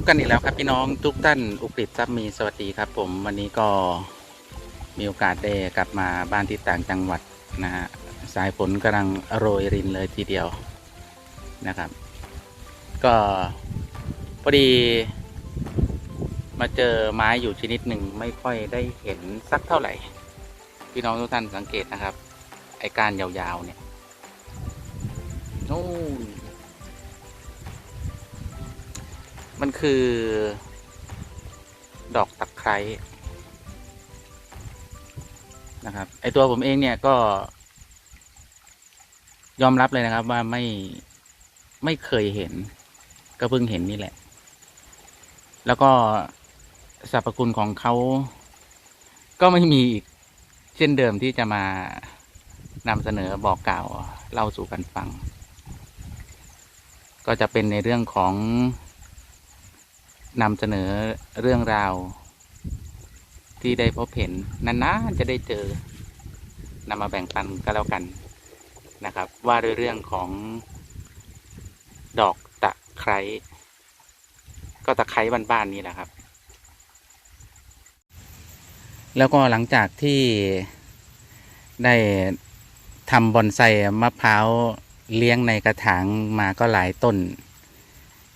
บกันอีกแล้วครับพี่น้องทุกท่านอุกฤษทรัพย์มีสวัสดีครับ ผมวันนี้ก็มีโอกาสได้กลับมาบ้านที่ต่างจังหวัดนะฮะสายฝนกำลังโรยรินเลยทีเดียวนะครับ ก็พอดีมาเจอไม้อยู่ชนิดหนึ่งไม่ค่อยได้เห็นสักเท่าไหร่ พี่น้องทุกท่านสังเกตนะครับ ไอ้ก้านยาวๆเนี่ยนู่น มันคือ ดอกตะไคร้นะครับ ไอตัวผมเองเนี่ยก็ ยอมรับเลยนะครับ ว่าไม่ไม่เคยเห็น ก็เพิ่งเห็นนี่แหละ แล้วก็สรรพคุณของเขาก็ไม่มีอีกเช่นเดิมที่จะมานำเสนอบอกกล่าวเล่าสู่กันฟัง ก็จะเป็นในเรื่องของ นำเสนอเรื่องราว ที่ได้พบเห็นนานๆจะได้เจอนำมาแบ่งปันก็แล้วกันนะครับ ว่าด้วยเรื่องของดอกตะไคร้ก็ตะไคร้บ้านๆนี่แหละครับ แล้วก็หลังจากที่ได้ทำบอนไซมะพร้าวเลี้ยงในกระถางมาก็หลายต้น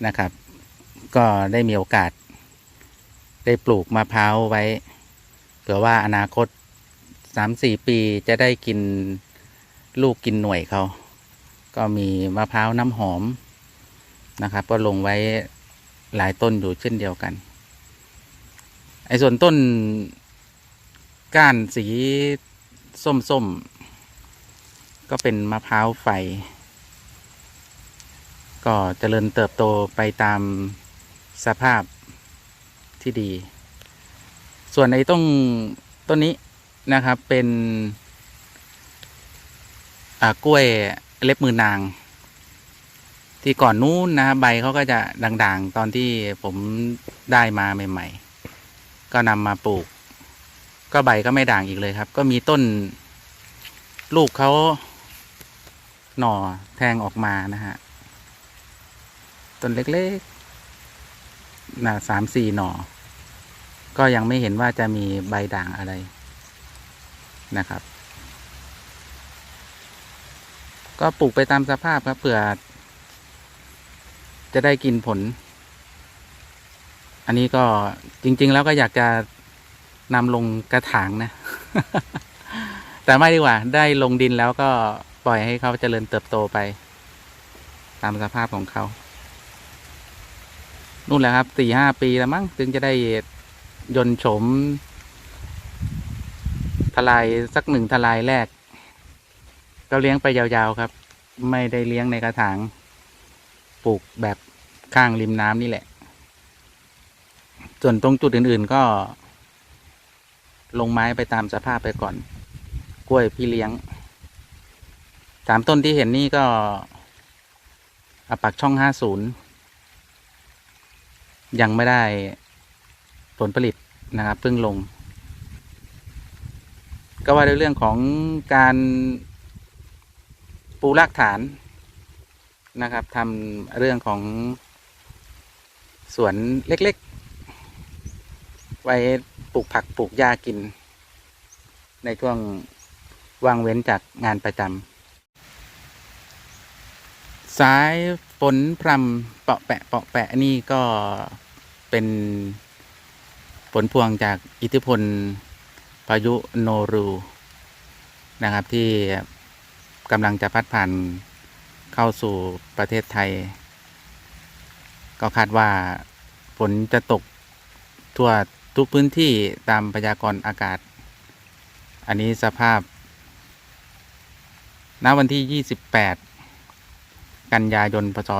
นะครับ ก็ได้มีโอกาส ได้ปลูกมะพร้าวไว้เผื่อว่าอนาคตสามสี่ปีจะได้กินลูกกินหน่วยเขา ก็มีมะพร้าวน้ำหอมนะครับ ก็ลงไว้หลายต้นอยู่เช่นเดียวกัน ไอ้ส่วนต้นก้านสีส้มๆ ก็เป็นมะพร้าวไฟ ก็เจริญเติบโตไปตาม สภาพที่ดี ส่วนไอ้ต้นต้นนี้นะครับเป็นกล้วยเล็บมือนาง ที่ก่อนนู้นนะใบเขาก็จะด่างๆ ตอนที่ผมได้มาใหม่ ๆ ก็นำมาปลูก ก็ใบก็ไม่ด่างอีกเลยครับ ก็มีต้นลูกเขาหน่อแทงออกมานะฮะ ต้นเล็กๆ นะสามสี่หน่อ ก็ยังไม่เห็นว่าจะมีใบด่างอะไรนะครับ ก็ปลูกไปตามสภาพครับเผื่อ จะได้กินผล อันนี้ก็จริง ๆ แล้วก็อยากจะนำลงกระถางนะ แต่ไม่ดีกว่า ได้ลงดินแล้วก็ปล่อยให้เขาเจริญเติบโตไป ตามสภาพของเขา นู่นแหละครับสี่ห้าปีแล้วมั้งถึงจะได้ยนโฉมทลายสักหนึ่งทลายแรก ก็เลี้ยงไปยาวๆครับ ไม่ได้เลี้ยงในกระถางปลูกแบบข้างริมน้ำนี่แหละ ส่วนตรงจุดอื่นๆก็ ลงไม้ไปตามสภาพไปก่อน กล้วยพี่เลี้ยงสามต้นที่เห็นนี่ก็ อปักช่องห้าศูนย์ ยังไม่ได้ผลผลิตนะครับเพิ่งลง ก็ว่าในเรื่องของการปูรากฐานนะครับทำเรื่องของสวนเล็กๆ ไว้ปลูกผักปลูกหญ้ากิน ในช่วงวางเว้นจากงานประจำสายฝนพรำเปาะแปะเปาะแปะนี่ก็ เป็นผลพวงจากอิทธิพลพายุโนรูนะครับที่กำลังจะพัดผ่านเข้าสู่ประเทศไทย ก็คาดว่าฝนจะตกทั่วทุกพื้นที่ตามพยากรณ์อากาศ อันนี้สภาพ ณ วันที่ 28 กันยายน พศ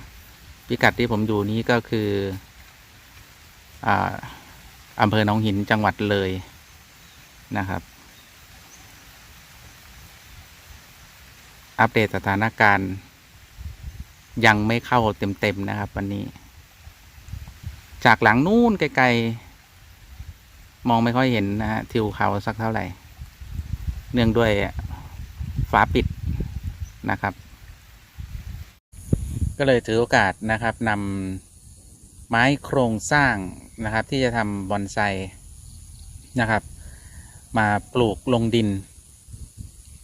2565 พิกัดที่ผมอยู่นี้ก็คืออ่าอำเภอหนองหินจังหวัดเลยนะครับ อัปเดตสถานการณ์ ยังไม่เข้าเต็ม ๆ นะครับ วันนี้ จากหลังนู้นไกล ๆ มองไม่ค่อยเห็นนะฮะทิวเขาสักเท่าไหร่ เนื่องด้วยฝาปิดนะครับ ก็เลยถือโอกาสนะครับนไม้โครงสร้างนะครับ ที่จะทำบอนไซนะครับ มาปลูกลงดิน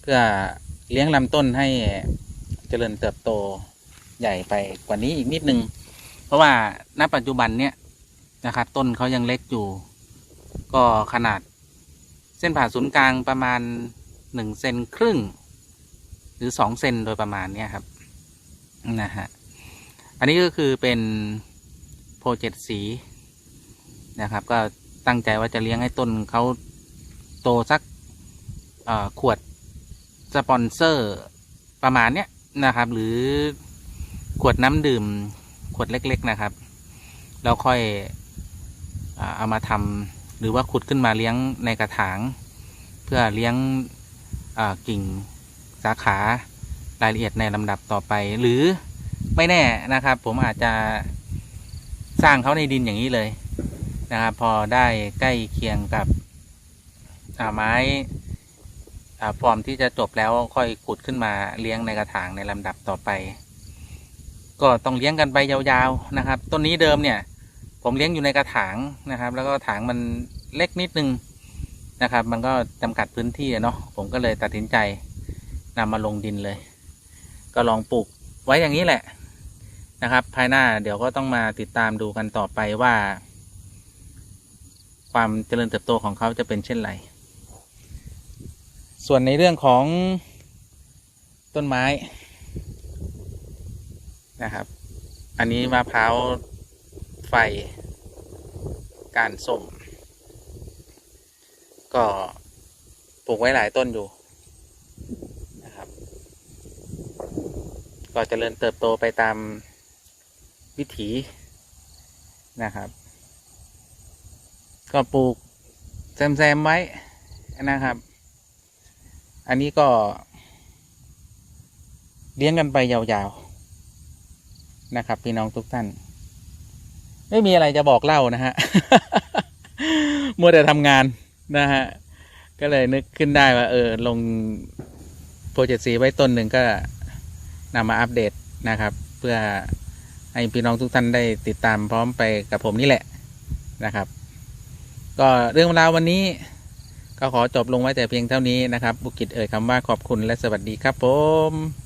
เพื่อเลี้ยงลำต้นให้เจริญเติบโตใหญ่ไปกว่านี้อีกนิดนึง เพราะว่าณปัจจุบันเนี่ยนะครับ ต้นเขายังเล็กอยู่ ก็ขนาดเส้นผ่าศูนย์กลางประมาณหนึ่งเซนครึ่ง หรือสองเซนโดยประมาณเนี้ยครับนะฮะ อันนี้ก็คือเป็นโปรเจกต์สีนะครับ ก็ตั้งใจว่าจะเลี้ยงให้ต้นเขาโตสักขวดสปอนเซอร์ประมาณเนี้ยนะครับ หรือขวดน้ำดื่มขวดเล็ก ๆนะครับ แล้วค่อยเอามาทำหรือว่าขุดขึ้นมาเลี้ยงในกระถาง เพื่อเลี้ยงกิ่งสาขารายละเอียดในลำดับต่อไป หรือ ไม่แน่นะครับ ผมอาจจะสร้างเขาในดินอย่างนี้เลยนะครับ พอได้ใกล้เคียงกับอ่าไม้อ่าฟอร์มที่จะจบแล้วค่อยขุดขึ้นมาเลี้ยงในกระถางในลำดับต่อไป ก็ต้องเลี้ยงกันไปยาวๆนะครับ ต้นนี้เดิมเนี่ย ผมเลี้ยงอยู่ในกระถางนะครับ แล้วก็ถางมันเล็กนิดนึงนะครับ มันก็จำกัดพื้นที่เนาะผมก็เลยตัดสินใจนำมาลงดินเลย ก็ลองปลูกไว้อย่างนี้แหละ นะครับ ภายหน้าเดี๋ยวก็ต้องมาติดตามดูกันต่อไปว่า ความเจริญเติบโตของเขาจะเป็นเช่นไร ส่วนในเรื่องของต้นไม้นะครับ อันนี้มะพร้าวไฟการส้มก็ปลูกไว้หลายต้นอยู่นะครับ ก็เจริญเติบโตไปตาม วิถีนะครับ ก็ปลูกแซมๆไว้นะครับ อันนี้ก็ เลี้ยงกันไปยาวๆนะครับ พี่น้องทุกท่าน ไม่มีอะไรจะบอกเล่านะฮะมัวแต่ทำงานนะฮะ ก็เลยนึกขึ้นได้ว่า เออ ลงโปรเจกต์สีไว้ต้นหนึ่งก็นำมาอัปเดตนะครับ เพื่อ ให้พี่น้องทุกท่านได้ติดตามพร้อมไปกับผมนี่แหละนะครับ ก็เรื่องราววันนี้ก็ขอจบลงไว้แต่เพียงเท่านี้นะครับ บุกิจเอ่ยคำว่าขอบคุณและสวัสดีครับผม